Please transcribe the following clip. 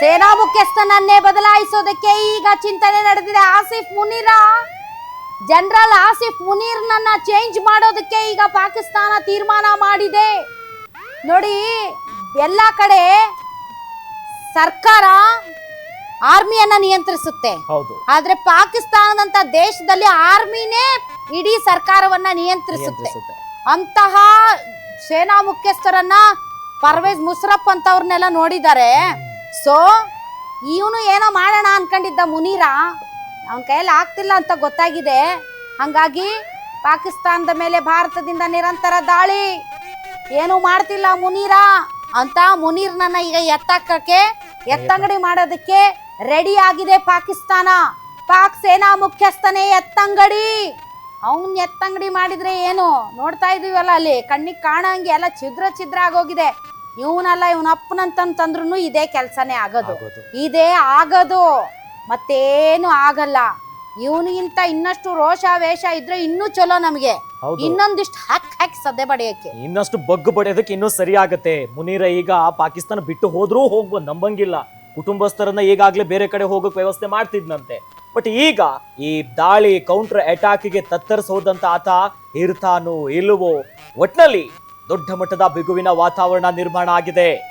ಸೇನಾ ಮುಖ್ಯಸ್ಥನನ್ನೇ ಬದಲಾಯಿಸೋದಕ್ಕೆ ಈಗ ಚಿಂತನೆ ನಡೆದಿದೆ ಆಸಿಫ್ ಮುನೀರ. ಜನರಲ್ ಆಸಿಫ್ ಮುನೀರ್ನನ್ನ ಚೇಂಜ್ ಮಾಡೋದಕ್ಕೆ ಈಗ ಪಾಕಿಸ್ತಾನ ತೀರ್ಮಾನ ಮಾಡಿದೆ. ನೋಡಿ ಎಲ್ಲ ಕಡೆ ಸರ್ಕಾರ ಆರ್ಮಿಯನ್ನ ನಿಯಂತ್ರಿಸುತ್ತೆ. ಆದ್ರೆ ಪಾಕಿಸ್ತಾನದಂತ ದೇಶದಲ್ಲಿ ಆರ್ಮಿನೇ ಇಡೀ ಸರ್ಕಾರವನ್ನ ನಿಯಂತ್ರಿಸುತ್ತೆ. ನಿಯಂತ್ರಿಸುತ್ತೆ. ಅಂತಹ ಸೇನಾ ಮುಖ್ಯಸ್ಥರನ್ನ ಪರ್ವೇಜ್ ಮುಷರಫ್ ಅಂತವ್ರನ್ನೆಲ್ಲ ನೋಡಿದ್ದಾರೆ ಸೊ, ಇವನು ಏನೋ ಮಾಡೋಣ ಅನ್ಕೊಂಡಿದ್ದ ಮುನೀರ. ಅವನ ಕೈಯಲ್ಲಿ ಆಗ್ತಿಲ್ಲ ಅಂತ ಗೊತ್ತಾಗಿದೆ. ಹಂಗಾಗಿ ಪಾಕಿಸ್ತಾನದ ಮೇಲೆ ಭಾರತದಿಂದ ನಿರಂತರ ದಾಳಿ. ಏನು ಮಾಡ್ತಿಲ್ಲ ಮುನೀರ. ಅಂತ ಮುನೀರ್ನನ್ನ ಈಗ ಎತ್ತಾಕಕ್ಕೆ ಎತ್ತಂಗಡಿ ಮಾಡೋದಕ್ಕೆ ರೆಡಿ ಆಗಿದೆ ಪಾಕಿಸ್ತಾನ. ಪಾಕ್ ಸೇನಾ ಮುಖ್ಯಸ್ಥನೇ ಎತ್ತಂಗಡಿ. ಅವನ್ ಎತ್ತಂಗಡಿ ಮಾಡಿದ್ರೆ ಏನು? ನೋಡ್ತಾ ಇದೀವಲ್ಲ ಅಲ್ಲಿ, ಕಣ್ಣಿಗೆ ಕಾಣಂಗೆ ಎಲ್ಲ ಛಿದ್ರ ಛಿದ್ರ ಆಗೋಗಿದೆ. ಇವನಲ್ಲ ಇವನ ಅಪ್ಪನಂತಂದ್ರೂ ಇದೇ ಕೆಲಸನೇ ಆಗೋದು. ಇದೇ ಆಗೋದು. ಮತ್ತೇನು ಆಗಲ್ಲ. ಇವನಿಗಿಂತ ಇನ್ನಷ್ಟು ರೋಷ ವೇಷ ಇದ್ರೆ ಇನ್ನೂ ಚಲೋ ನಮಗೆ. ಇನ್ನೊಂದಿಷ್ಟು ಹಾಕಿ ಹಾಕಿ ಸದ್ದೆ ಬಡಿಯಕ್ಕೆ ಇನ್ನಷ್ಟು ಬಗ್ಗು ಬಡಿಯೋದಕ್ಕೆ ಇನ್ನೂ ಸರಿ ಆಗತ್ತೆ. ಮುನೀರ ಈಗ ಪಾಕಿಸ್ತಾನ ಬಿಟ್ಟು ಹೋದ್ರೂ ಹೋಗ್ಬೋದು ನಂಬಂಗಿಲ್ಲ. ಕುಟುಂಬಸ್ಥರನ್ನ ಈಗಾಗಲೇ ಬೇರೆ ಕಡೆ ಹೋಗಕ್ ವ್ಯವಸ್ಥೆ ಮಾಡ್ತಿದ್ನಂತೆ. ಬಟ್ ಈಗ ಈ ದಾಳಿ ಕೌಂಟರ್ ಅಟ್ಯಾಕ್ಗೆ ತತ್ತರಿಸೋದಂತ ಆತ ಇರ್ತಾನೋ ಇಲ್ಲವೋ ಒಟ್ನಲ್ಲಿ ದೊಡ್ಡ ಮಟ್ಟದ ಬಿಗುವಿನ ವಾತಾವರಣ ನಿರ್ಮಾಣ ಆಗಿದೆ.